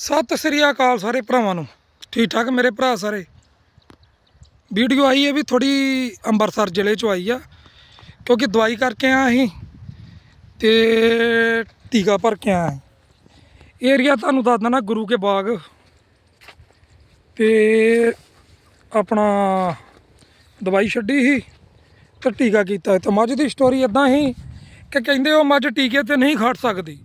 ਸਤਿ ਸ੍ਰੀ ਅਕਾਲ ਸਾਰੇ ਭਰਾਵਾਂ ਨੂੰ। ਠੀਕ ਠਾਕ ਮੇਰੇ ਭਰਾ ਸਾਰੇ। ਵੀਡੀਓ ਆਈ ਹੈ ਵੀ ਥੋੜੀ ਅੰਮ੍ਰਿਤਸਰ ਜ਼ਿਲ੍ਹੇ ਚੋਂ ਆਈ ਆ, ਕਿਉਂਕਿ ਦਵਾਈ ਕਰਕੇ ਆਇਆ ਅਸੀਂ ਤੇ ਟੀਕਾ ਭਰ ਕੇ ਆਇਆ ਏਰੀਆ ਤੁਹਾਨੂੰ ਦੱਸ ਦਿੰਦਾ ਗੁਰੂ ਕੇ ਬਾਗ ਤੇ ਆਪਣਾ ਦਵਾਈ ਛੱਡੀ ਸੀ ਤੇ ਟੀਕਾ ਕੀਤਾ ਤੇ ਮੱਝ ਦੀ ਸਟੋਰੀ ਇਦਾਂ ਸੀ ਕਿ ਕਹਿੰਦੇ ਉਹ ਮੱਝ ਟੀਕੇ ਤੇ ਨਹੀਂ ਖੜ ਸਕਦੀ।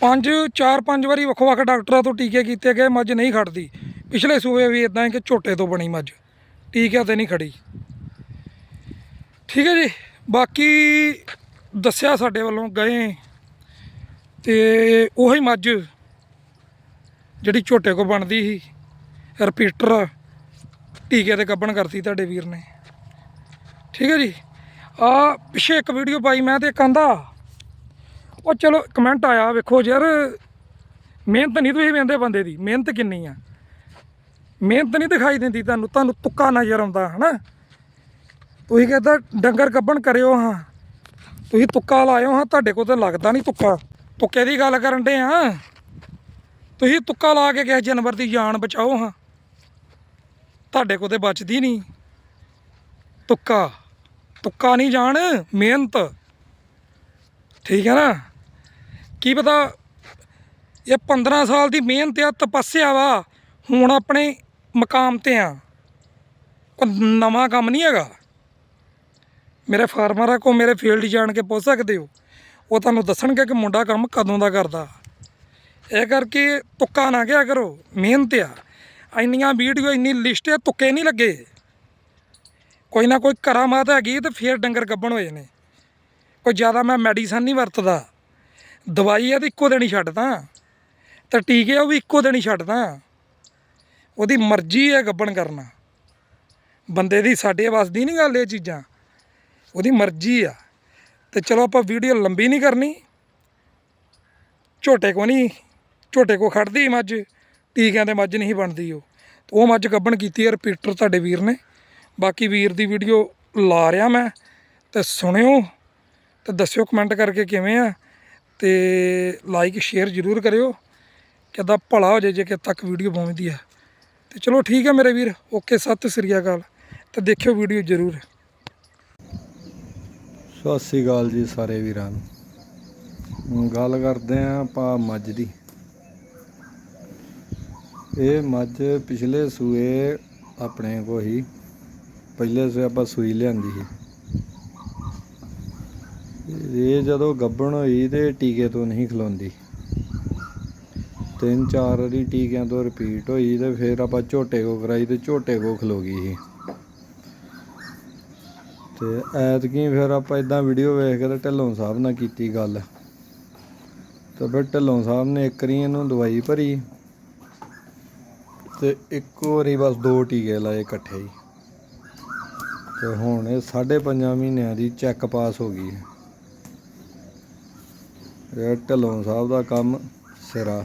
ਪੰਜ, ਚਾਰ, ਪੰਜ ਵਾਰੀ ਵੱਖ ਵੱਖ ਡਾਕਟਰਾਂ ਤੋਂ ਟੀਕੇ ਕੀਤੇ ਗਏ, ਮੱਝ ਨਹੀਂ ਖੜਦੀ। ਪਿਛਲੇ ਸੂਬੇ ਵੀ ਇਦਾਂ ਹੈ ਕਿ ਝੋਟੇ ਤੋਂ ਬਣੀ ਮੱਝ। ਟੀਕਿਆਂ ਤੇ ਨਹੀਂ ਖੜੀ। ਠੀਕ ਹੈ ਜੀ। ਬਾਕੀ ਦੱਸਿਆ ਸਾਡੇ ਵੱਲੋਂ ਗਏ। ਤੇ ਉਹੀ ਮੱਝ ਜਿਹੜੀ ਝੋਟੇ ਕੋ ਬਣਦੀ ਸੀ, ਰਿਪੀਟਰ ਟੀਕੇ ਤੇ ਗੱਬਣ ਕਰਤੀ ਤੁਹਾਡੇ ਵੀਰ ਨੇ। ਠੀਕ ਹੈ ਜੀ। ਆ ਪਿੱਛੇ ਇੱਕ ਵੀਡੀਓ ਪਾਈ ਮੈਂ ਤੇ ਕਹਿੰਦਾ ਉਹ ਚਲੋ ਕਮੈਂਟ ਆਇਆ, ਵੇਖੋ ਯਾਰ, ਮਿਹਨਤ ਨਹੀਂ ਤੁਸੀਂ ਵੇਂਦੇ ਬੰਦੇ ਦੀ, ਮਿਹਨਤ ਕਿੰਨੀ ਆ। ਮਿਹਨਤ ਨਹੀਂ ਦਿਖਾਈ ਦਿੰਦੀ ਤੁਹਾਨੂੰ ਤੁਹਾਨੂੰ ਤੁੱਕਾ ਨਜ਼ਰ ਆਉਂਦਾ, ਹਨਾ? ਤੁਸੀਂ ਕਹਿੰਦਾ, ਡੰਗਰ ਕੱਬਣ ਕਰਿਓ, ਹਾਂ। ਤੁਸੀਂ ਤੁੱਕਾ ਲਾਇਓ, ਹਾਂ, ਤੁਹਾਡੇ ਕੋਲ ਤਾਂ ਲੱਗਦਾ ਨਹੀਂ ਤੁੱਕਾ। ਤੁੱਕੇ ਦੀ ਗੱਲ ਕਰਨ ਦੇ ਆ। ਤੁਸੀਂ ਤੁੱਕਾ ਲਾ ਕੇ ਕਿਸੇ ਜਾਨਵਰ ਦੀ ਜਾਨ ਬਚਾਓ, ਹਾਂ। ਤੁਹਾਡੇ ਕੋਲ ਤੇ ਬਚਦੀ ਨਹੀਂ। ਤੁੱਕਾ। ਤੁੱਕਾ ਨਹੀਂ ਜਾਣ, ਮਿਹਨਤ। ਠੀਕ ਹੈ ਨਾ? ਕੀ ਪਤਾ ਇਹ 15 ਸਾਲ ਦੀ ਮਿਹਨਤ ਆ, ਤਪੱਸਿਆ ਵਾ, ਹੁਣ ਆਪਣੇ ਮਕਾਮ ਤੇ ਆ। ਕੋਈ ਨਵਾਂ ਕੰਮ ਨਹੀਂ ਹੈਗਾ। ਮੇਰੇ ਫਾਰਮਰਾਂ ਕੋ ਮੇਰੇ ਫੀਲਡ ਜਾਣ ਕੇ ਪੁੱਛ ਸਕਦੇ ਹੋ। ਉਹ ਤੁਹਾਨੂੰ ਦੱਸਣਗੇ ਕਿ ਮੁੰਡਾ ਕੰਮ ਕਦੋਂ ਦਾ ਕਰਦਾ। ਇਹ ਕਰਕੇ ਤੁੱਕਾ ਨਾ ਗਿਆ ਕਰੋ, ਮਿਹਨਤ ਆ। ਇੰਨੀਆਂ ਵੀਡੀਓ, ਇੰਨੀ ਲਿਸਟ ਆ, ਤੁੱਕੇ ਨਹੀਂ ਲੱਗੇ। ਕੋਈ ਨਾ ਕੋਈ ਕਰਾਮਾਤ ਹੈਗੀ ਤੇ ਫੇਰ ਡੰਗਰ ਗੱਬਣ ਹੋਏ ਨੇ ਕੋਈ ਜ਼ਿਆਦਾ ਮੈਂ ਮੈਡੀਸਨ ਨਹੀਂ ਵਰਤਦਾ। ਦਵਾਈ ਆ ਤੇ ਇੱਕੋ ਦਿਨ ਹੀ ਛੱਡਦਾ ਤੇ ਟੀਕੇ ਆ ਉਹ ਵੀ ਇੱਕੋ ਦਿਨ ਹੀ ਛੱਡਦਾ ਉਹਦੀ ਮਰਜ਼ੀ ਹੈ ਗੱਬਣ ਕਰਨਾ। ਬੰਦੇ ਦੀ ਸਾਡੇ ਵੱਸ ਦੀ ਨਹੀਂ ਗੱਲ ਇਹ ਚੀਜ਼ਾਂ। ਉਹਦੀ ਮਰਜ਼ੀ ਆ। ਤੇ ਚਲੋ ਆਪਾਂ ਵੀਡੀਓ ਲੰਬੀ ਨਹੀਂ ਕਰਨੀ। ਝੋਟੇ ਕੋ ਨਹੀਂ, ਝੋਟੇ ਕੋ ਖੜਦੀ ਮੱਝ। ਟੀਕਿਆਂ ਤੇ ਮੱਝ ਨਹੀਂ ਬਣਦੀ ਉਹ। ਉਹ ਮੱਝ ਗੱਬਣ ਕੀਤੀ ਹੈ ਰਿਪੀਟਰ ਤੁਹਾਡੇ ਵੀਰ ਨੇ। ਬਾਕੀ ਵੀਰ ਦੀ ਵੀਡੀਓ ਲਾ ਰਿਹਾ ਮੈਂ। ਤੇ ਸੁਣਿਓ। ਤੇ ਦੱਸਿਓ ਕਮੈਂਟ ਕਰਕੇ ਕਿਵੇਂ ਆ। ਤੇ ਲਾਈਕ ਸ਼ੇਅਰ ਜ਼ਰੂਰ ਕਰਿਓ ਕਿੱਦਾਂ ਭਲਾ ਹੋ ਜਾਏ ਜੇ ਕਿ ਤੱਕ ਵੀਡੀਓ ਪਹੁੰਚਦੀ ਆ। ਤੇ ਚਲੋ ਠੀਕ ਹੈ ਮੇਰੇ ਵੀਰ, ਓਕੇ, ਸਤਿ ਸ੍ਰੀ ਅਕਾਲ। ਤੇ ਦੇਖਿਓ ਵੀਡੀਓ ਜ਼ਰੂਰ। ਸਤਿ ਸ੍ਰੀ ਅਕਾਲ ਜੀ ਸਾਰੇ ਵੀਰਾਂ ਨੂੰ। ਗੱਲ ਕਰਦੇ ਆਂ ਆਪਾਂ ਮੱਝ ਦੀ। ਇਹ ਮੱਝ ਪਿਛਲੇ ਸੂਏ ਆਪਣੇ ਕੋ ਹੀ, ਪਹਿਲੇ ਸੂਏ ਆਪਾਂ ਸੂਈ ਲਿਆਂਦੀ ਸੀ। ਇਹ ਜਦੋਂ ਗੱਬਣ ਹੋਈ ਤੇ ਟੀਕੇ ਤੋਂ ਨਹੀਂ ਖਲੋਂਦੀ। ਤਿੰਨ ਚਾਰ ਵਾਰੀ ਟੀਕਿਆਂ ਤੋਂ ਰਿਪੀਟ ਹੋਈ ਤੇ ਫਿਰ ਆਪਾਂ ਝੋਟੇ ਕੋ ਕਰਾਈ ਤੇ ਝੋਟੇ ਕੋ ਖਲੋ ਗਈ ਸੀ। ਤੇ ਐਤਕੀ ਫਿਰ ਆਪਾਂ ਇਦਾਂ ਵੀਡੀਓ ਵੇਖ ਕੇ ਤੇ ਢਿੱਲੋਂ ਸਾਹਿਬ ਨਾਲ ਕੀਤੀ ਗੱਲ। ਤਾਂ ਫਿਰ ਢਿੱਲੋਂ ਸਾਹਿਬ ਨੇ ਇੱਕ ਰੀ ਇਹਨੂੰ ਦਵਾਈ ਭਰੀ ਤੇ ਇੱਕੋ ਵਾਰੀ ਬਸ ਦੋ ਟੀਕੇ ਲਾਏ ਇਕੱਠੇ ਹੀ। ਤੇ ਹੁਣ ਇਹ 5.5 ਮਹੀਨਿਆਂ ਦੀ ਚੈੱਕ ਪਾਸ ਹੋ ਗਈ ਹੈ। ਢਿੱਲੋਂ ਸਾਹਿਬ ਦਾ ਕੰਮ ਸਿਰਾ।